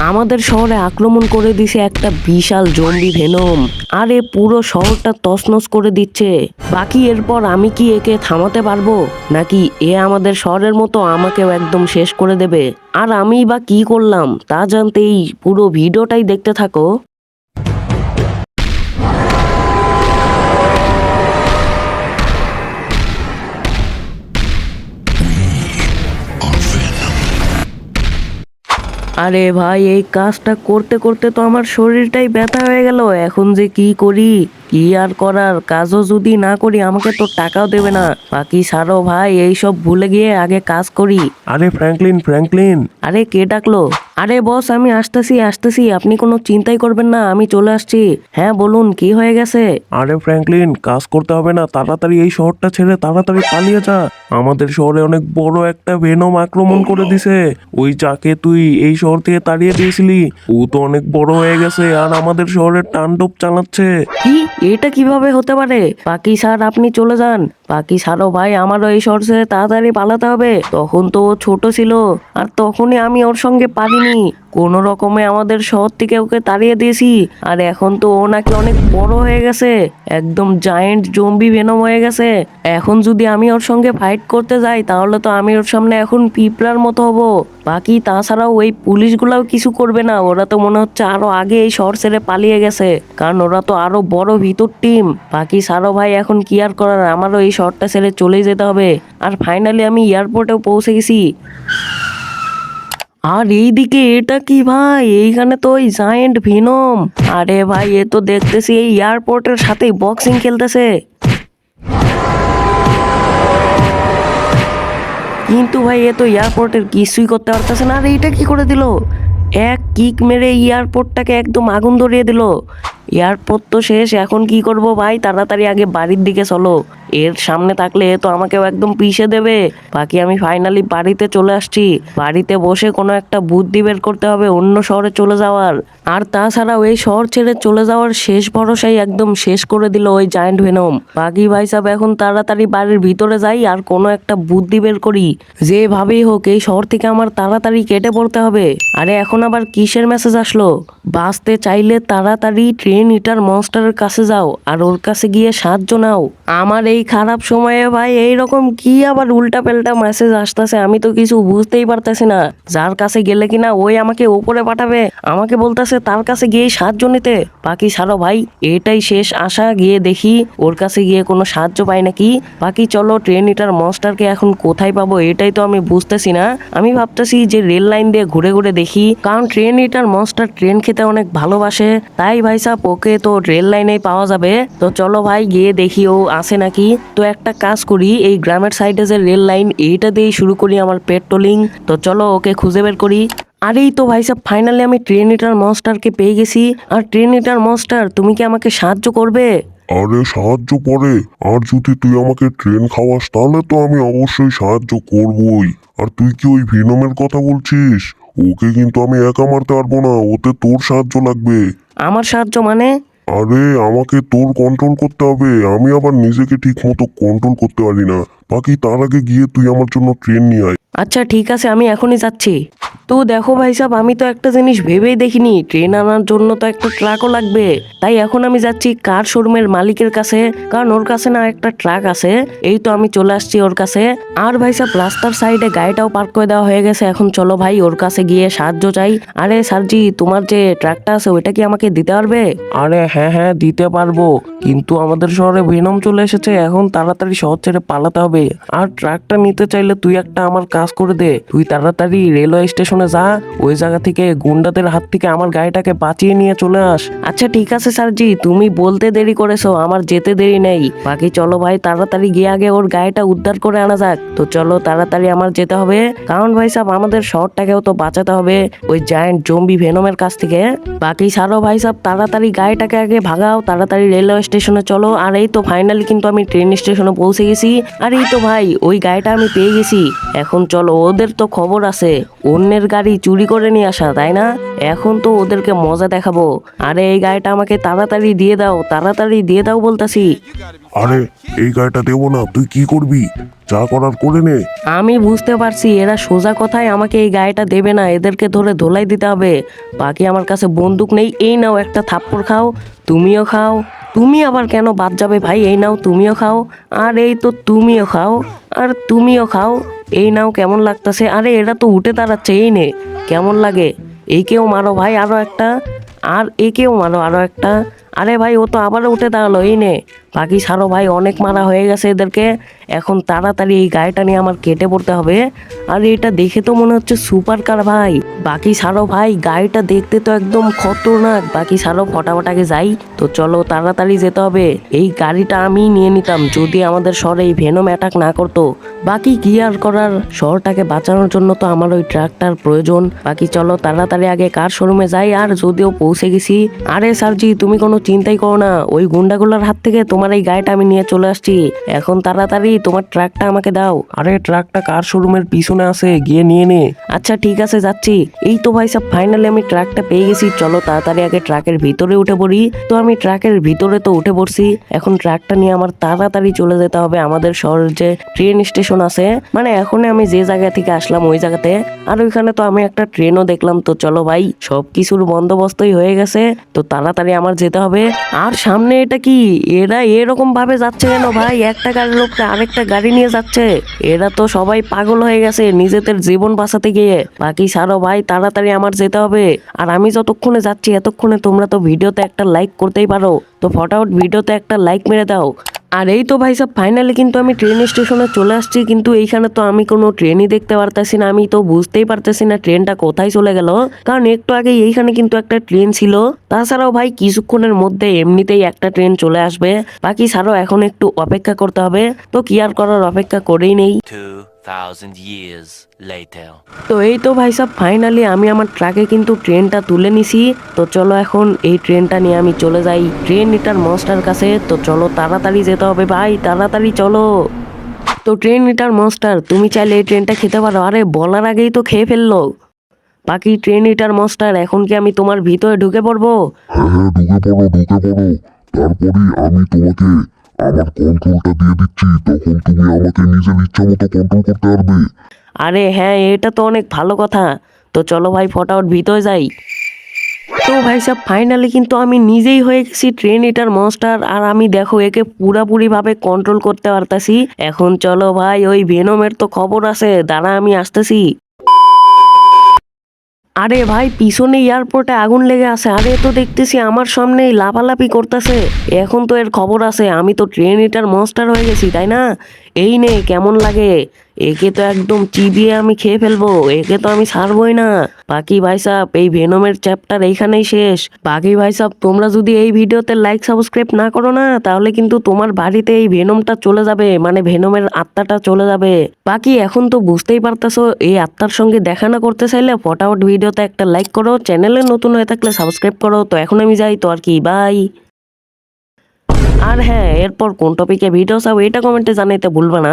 আমাদের শহরে আক্রমণ করে দিছে একটা বিশাল জম্বি ভেনম। আর এ পুরো শহরটা তসনস করে দিচ্ছে। বাকি এরপর আমি কি একে থামাতে পারব? নাকি এ আমাদের শহরের মতো আমাকেও একদম শেষ করে দেবে? আর আমি বা কি করলাম, তা জানতেই পুরো ভিডিওটাই দেখতে থাকো। আরে ভাই, এই কাজটা করতে করতে তো আমার শরীরটাই ব্যথা হয়ে গেল, এখন যে কি করি? কি আর করার? কাজও যদি না করি আমাকে তো টাকাও দেবে না। বাকি সারো ভাই এইসব ভুলে গিয়ে আগে কাজ করি। আরে ফ্র্যাঙ্কলিন ফ্র্যাঙ্কলিন। আরে কে ডাকলো? আরে বস আমি আসতেছি আসতেছি। আপনি কোনো চিন্তাই করবেন না আমি চলে আসছি। হ্যাঁ বলুন কি হয়ে গেছে? আরে ফ্র্যাঙ্কলিন কাজ করতে হবে না। তাড়াতাড়ি এই শহরটা ছেড়ে তাড়াতাড়ি পালিয়ে যা। আমাদের শহরে অনেক বড় একটা ভেনম আক্রমণ করে দিছে। ওই যাকে তুই এই শহর থেকে তাড়িয়ে দিয়েছিলি ও তো অনেক বড় হয়ে গেছে আর আমাদের শহরে তাণ্ডব চালাচ্ছে। কি? এটা কীভাবে হতে পারে? বাকি স্যার আপনি চলে যান। পাকি সারও ভাই আমারও এই সরষে তাড়াতাড়ি পালাতে হবে। তখন তো ও ছোট ছিল। আর তখনই আমি ওর সঙ্গে পারিনি কোনো রকমে আমাদের শহর থেকে ওকে তাড়িয়ে দিয়েছি। আর এখন তো ও নাকি অনেক বড় হয়ে গেছে। একদম জায়েন্ট জম্বি ভেনম হয়ে গেছে। এখন যদি আমি ওর সঙ্গে ফাইট করতে যাই, তাহলে তো আমি ওর সামনে এখন পিঁপড়ার মতো হব। বাকি তাছাড়াও ওই পুলিশগুলাও কিছু করবে না। ওরা তো মনে হচ্ছে আরও আগে এই শহর ছেড়ে পালিয়ে গেছে। কারণ ওরা তো আরও বড় ভিতর টিম বাকি সারো ভাই, এখন কি আর করার? আমারও এই শহরটা ছেড়ে চলে যেতে হবে। আর ফাইনালি আমি এয়ারপোর্টেও পৌঁছে গেছি। আর এইদিকে এটা কি ভাই? এইখানে তো ওই জায়েন্ট ভিনম আরে ভাই, এ তো দেখতেছি এই এয়ারপোর্টের সাথেই বক্সিং খেলতেছে। কিন্তু ভাই, এ তো এয়ারপোর্টের কিছুই করতে পারতেছে না। আর এইটা কি করে দিল? এক কিক মেরে এয়ারপোর্টটাকে একদম আগুন ধরিয়ে দিল। এয়ারপোর্ট তো শেষ, এখন কি করব ভাই? তাড়াতাড়ি আগে বাড়ির দিকে চলো। এর সামনে থাকলে তো আমাকেও একদম পিষে দেবে। বাকি আমি ফাইনালি বাড়িতে চলে আসছি। বাড়িতে বসে কোনো একটা বুদ্ধি বের করতে হবে অন্য শহরে চলে যাওয়ার। আর তাছাড়াও এই শহর ছেড়ে চলে যাওয়ার শেষ ভরসাই একদম শেষ করে দিল ওই জায়েন্ট ভেনম বাকি ভাই সাহেব এখন তাড়াতাড়ি বাড়ির ভিতরে যাই আর কোনো একটা বুদ্ধি বের করি। যেভাবেই হোক, এই শহর থেকে আমার তাড়াতাড়ি কেটে পড়তে হবে। আরে এখন আবার কিসের মেসেজ আসলো? বাঁচতে চাইলে তাড়াতাড়ি ট্রেন ইটার মনস্টারের কাছে যাও, আর ওর কাছে গিয়ে সাহায্য নাও আমার এই খারাপ সময়ে ভাই এই রকম কি আবার উল্টা পাল্টা মেসেজ আসতেছে আমি তো কিছু বুঝতেই পারতেছি না। যার কাছে গেলে কিনা ওই আমাকে উপরে পাঠাবে। আমাকে বলতেছে তার কাছে গিয়ে সাহায্য নিতে। বাকি ছাড়ো ভাই, এটাই শেষ আশা, গিয়ে দেখি ওর কাছে গিয়ে কোনো সাহায্য পাই নাকি। বাকি চলো ট্রেন ইটার মনস্টারকে এখন কোথায় পাবো এটাই তো আমি বুঝতেছি না। আমি ভাবতেছি যে রেল লাইন দিয়ে ঘুরে ঘুরে দেখি। কারণ ট্রেন ইটার মনস্টার ট্রেন খেতে অনেক ভালোবাসে। তাই ভাই সাহেব ওকে তো রেল লাইনেই পাওয়া যাবে। তো চলো ভাই, গিয়ে দেখি ও আছে নাকি। তো একটা কাজ করি, এই গ্রামের সাইডে যে রেল লাইন, এইটা দিয়েই শুরু করি আমার পেট্রোলিং তো চলো ওকে খুঁজে বের করি। আরেই তো ভাই সাহেব ফাইনালি আমি ট্রেন ইটার মনস্টারকে পেয়ে গেছি। আর ট্রেন ইটার মনস্টার তুমি কি আমাকে সাহায্য করবে? আরে সাহায্য করে? আর যদি তুই আমাকে ট্রেন খাওয়াস, তাহলে তো আমি অবশ্যই সাহায্য করবই। আর তুই কি ওই ভিনমের কথা বলছিস? ওকে কিন্তু আমি একা মারতে পারব না, ওতে তোর সাহায্য লাগবে। আমার সাহায্য মানে? আরে, আমাকে তোর কন্ট্রোল করতে হবে। আমি আবার নিজেকে ঠিক মতো কন্ট্রোল করতে পারি না। বাকি তার আগে গিয়ে তুই আমার জন্য ট্রেন নিয়ে আয়। আচ্ছা ঠিক আছে আমি এখনই যাচ্ছি। তো দেখো ভাই সাহেব আমি তো একটা জিনিস ভেবেই দেখিনি ট্রেন আনার জন্য তো একটা ট্রাকও লাগবে। তাই এখন আমি যাচ্ছি কার শোরুমের মালিকের কাছে কারণ ওর কাছে না একটা ট্রাক আছে এই তো আমি চলে আসছি ওর কাছে। আর ভাই সাহেব রাস্তার সাইডে গাড়িটাও পার্ক করে দেওয়া হয়ে গেছে এখন চলো ভাই ওর কাছে গিয়ে সাহায্য চাই। আরে স্যারজি তোমার যে ট্রাকটা আছে ওইটা কি আমাকে দিতে পারবে? আরে হ্যাঁ হ্যাঁ দিতে পারব কিন্তু আমাদের শহরে ভেনম চলে এসেছে এখন তাড়াতাড়ি শহর ছেড়ে পালাতে হবে। আর ট্রাকটা নিতে চাইলে তুই একটা আমার কাজ করে দে। তুই তাড়াতাড়ি রেলওয়ে স্টেশনে যা। ওই জায়গা থেকে গুন্ডাদের হাত থেকে আমার গাড়িটাকে বাঁচিয়ে নিয়ে চলে আস। আচ্ছা ঠিক আছে স্যারজি। তুমি বলতে দেরি করেছ, আমার যেতে দেরি নেই। বাকি চলো ভাই, তাড়াতাড়ি গিয়ে আগে ওর গাড়িটা উদ্ধার করে আনা যাক। তো চলো, তাড়াতাড়ি আমার যেতে হবে। কারণ ভাই সাহেব আমাদের শহরটাকেও তো বাঁচাতে হবে। ওই জায়েন্ট জম্বি ভেনমের কাছ থেকে। বাকি সারো ভাই সাহেব তাড়াতাড়ি গাড়িটাকে আগে ভাগাও। তাড়াতাড়ি রেলওয়ে স্টেশনে চলো। আর এই তো ফাইনালি কিন্তু আমি ট্রেন স্টেশনে পৌঁছে গেছি। আর এই তো ভাই, ওই গাড়িটা আমি পেয়ে গেছি। এখন চলো, ওদের তো খবর আছে। অন্যের গাড়ি চুরি করে নিয়ে আসা, তাই না? এখন তো ওদেরকে মজা দেখাবো। আরে, এই গাড়িটা আমাকে তাড়াতাড়ি দিয়ে দাও, তাড়াতাড়ি দিয়ে দাও বলতাছি। আরে, এই গাড়িটা দেবো না, তুই কি করবি? যা করার করে নে। আমি বুঝতে পারছি এরা সোজা কথায় আমাকে এই গায়েটা দেবে না, এদেরকে ধরে ধোলাই দিতে হবে। বাকি আমার কাছে বন্দুক নেই, এই নাও একটা থাপ্পড় খাও, তুমিও খাও। তুমি আবার কেন বাদ যাবে ভাই? এই নাও, তুমিও খাও। আর এই তো তুমিও খাও, আর তুমিও খাও। এই নাও, কেমন লাগতেছে? আরে, এরা তো উঠে দাঁড়াচ্ছে, এই নে। কেমন লাগে? একেও মারো ভাই আরও একটা। আর একেও মারো আরও একটা। আরে ভাই, ও তো আবারও উঠে দাঁড়াল, এই নে। বাকি সারো ভাই অনেক মারা হয়ে গেছে এদেরকে। এখন তাড়াতাড়ি এই গাড়িটা নিয়ে আমার কেটে পড়তে হবে। আর এটা দেখে তো মনে হচ্ছে সুপার কার ভাই। বাকি সারো ভাই, গাড়িটা দেখতে তো একদম খতরনাক। বাকি সারো ফটাফটাকে যাই। তো চলো, তাড়াতাড়ি যেতে হবে। এই গাড়িটা আমি নিয়ে নিতাম, যদি আমাদের শহরে এই ভেনম অ্যাটাক না করতো। বাকি কি আর করার শহরটাকে বাঁচানোর জন্য তো আমার ওই ট্রাকটার প্রয়োজন। বাকি চলো, তাড়াতাড়ি আগে কার শোরুমে যাই। আর যদিও পৌঁছে গেছি। আরে স্যারজি, তুমি কোনো চিন্তাই করো না ওই গুন্ডাগুলোর হাত থেকে তোমার এই গাড়িটা আমি নিয়ে চলে আসছি। এখন তাড়াতাড়ি তোমার ট্রাকটা আমাকে দাও। আরে ট্রাকটা কার শোরুমের পিছনে আছে? গিয়ে নিয়ে নে। আচ্ছা ঠিক আছে যাচ্ছি। এই তো ভাই সব ফাইনালি আমি ট্রাকটা পেয়ে গেছি। চলো তাড়াতাড়ি আগে ট্রাকের ভিতরে উঠে পড়ি। তো আমি ট্রাকের ভিতরে তো উঠে পড়ছি। এখন ট্রাকটা নিয়ে আমার তাড়াতাড়ি চলে যেতে হবে। আমাদের শহরের যে ট্রেন স্টেশন আছে মানে এখন আমি যে জায়গা থেকে আসলাম ওই জায়গাতে। আর ওইখানে তো আমি একটা ট্রেনও দেখলাম। তো চলো ভাই সব কিছুর বন্দোবস্তই হয়ে গেছে। তো তাড়াতাড়ি আমার যেতে হবে। আর সামনে এটা কি? এরা এরকম ভাবে যাচ্ছে কেন ভাই? একটা গাড়ির লোকটা আরেকটা গাড়ি নিয়ে যাচ্ছে। এরা তো সবাই পাগল হয়ে গেছে নিজেদের জীবন বাঁচাতে গিয়ে। বাকি সারো ভাই, তাড়াতাড়ি আমার যেতে হবে। আর আমি যতক্ষণে যাচ্ছি এতক্ষণে তোমরা তো ভিডিওতে একটা লাইক করতেই পারো। তো ফটাফট ভিডিওতে একটা লাইক মেরে দাও। আর এই তো ভাই সব ফাইনালি কিন্তু আমি ট্রেন স্টেশনে চলে আসছি, কিন্তু এইখানে তো আমি কোনো ট্রেনই দেখতে পারতেছি না, আমি তো বুঝতেই পারতেছি না ট্রেনটা কোথায় চলে গেল। কারণ একটু আগে এইখানে কিন্তু একটা ট্রেন ছিল, তাছাড়াও ভাই কিছুক্ষণের মধ্যে এমনিতেই একটা ট্রেন চলে আসবে, বাকি ছাড়াও এখন একটু অপেক্ষা করতে হবে, তো কি আর করার অপেক্ষা করেই নেই। 2,000 years later. তো এই তো ভাই সব ফাইনালি আমি আমার ট্রাকে কিন্তু ট্রেনটা তুলে নিছি। তো চলো এখন এই ট্রেনটা নিয়ে আমি চলে যাই। ট্রেন ইটার মনস্টার কাছে তো চলো তাড়াতাড়ি যেতে হবে ভাই তাড়াতাড়ি চলো। তো ট্রেন ইটার মনস্টার তুমি চাইলে এই ট্রেনটা খেতে পারো। আরে বলার আগেই তো খেয়ে ফেলল। বাকি ট্রেন ইটার মনস্টার এখন কি আমি তোমার ভিতরে ঢুকে পড়ব? হ্যাঁ হ্যাঁ ঢুকে পড়ো ঢুকে পড়ো। তারপরে আমি তোমাকে আমার কন্ট্রোলটা দিয়ে দিচ্ছি, তখন তুমি আমাকে নিজের ইচ্ছা মতো কন্ট্রোল করতে পারবে। আরে হ্যাঁ এটা তো অনেক ভালো কথা। তো চলো ভাই, ফটাফট ভিতরে যাই। তো ভাই সাহেব ফাইনালি কিন্তু আমি নিজেই হয়ে গেছি ট্রেন এটার মনস্টার আর আমি দেখো একে পুরাপুরি ভাবে কন্ট্রোল করতে পারতাছি। এখন চলো ভাই, ওই ভেনমের তো খবর আছে, দাঁড়া আমি আসতেছি। আরে ভাই, পিছনে এয়ারপোর্টে আগুন লেগে আছে। আরে তো দেখতেছি আমার সামনেই লাফালাফি করতেছে। এখন তো এর খবর আছে, আমি তো ট্রেন এটার মনস্টার হয়ে গেছি, তাই না? এই নে, কেমন লাগে? একে তো একদম চিবিয়ে আমি খেয়ে ফেলব, একে তো আমি ছাড়বই না। বাকি ভাই সাহ এই ভেনমের চ্যাপ্টার এইখানেই শেষ। বাকি ভাই সাহ তোমরা যদি এই ভিডিওতে লাইক সাবস্ক্রাইব না করো না, তাহলে কিন্তু তোমার বাড়িতে এই ভেনমটা চলে যাবে মানে ভেনমের আত্মাটা চলে যাবে। বাকি এখন তো বুঝতেই পারতেছো, এই আত্মার সঙ্গে দেখা না করতে চাইলে ফটাফট ভিডিওতে একটা লাইক করো চ্যানেলে নতুন হয়ে থাকলে সাবস্ক্রাইব করো। তো এখন আমি যাই, তো আর কি বাই আর হ্যাঁ এরপর কোন টপিকে ভিডিও চাও এটা কমেন্টে জানাইতে ভুলবা না।